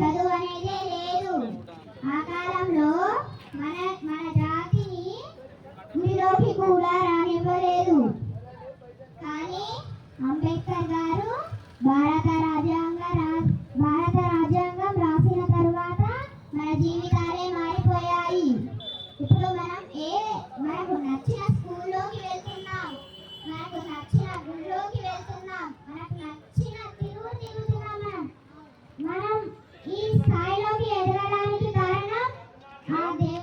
చదువు అనేదే లేదు. ఆ కాలంలో మన మన జాతిని గుడిలోకి కూడా రానివ్వలేదు. కానీ అంబేద్కర్ గారు భారత రాజ్యాంగ భారత రాజ్యాంగం రాసిన తరువాత మన జీవితాలే మారిపోయాయి. ఇప్పుడు మనం ఏ మనకు నచ్చిన Radhe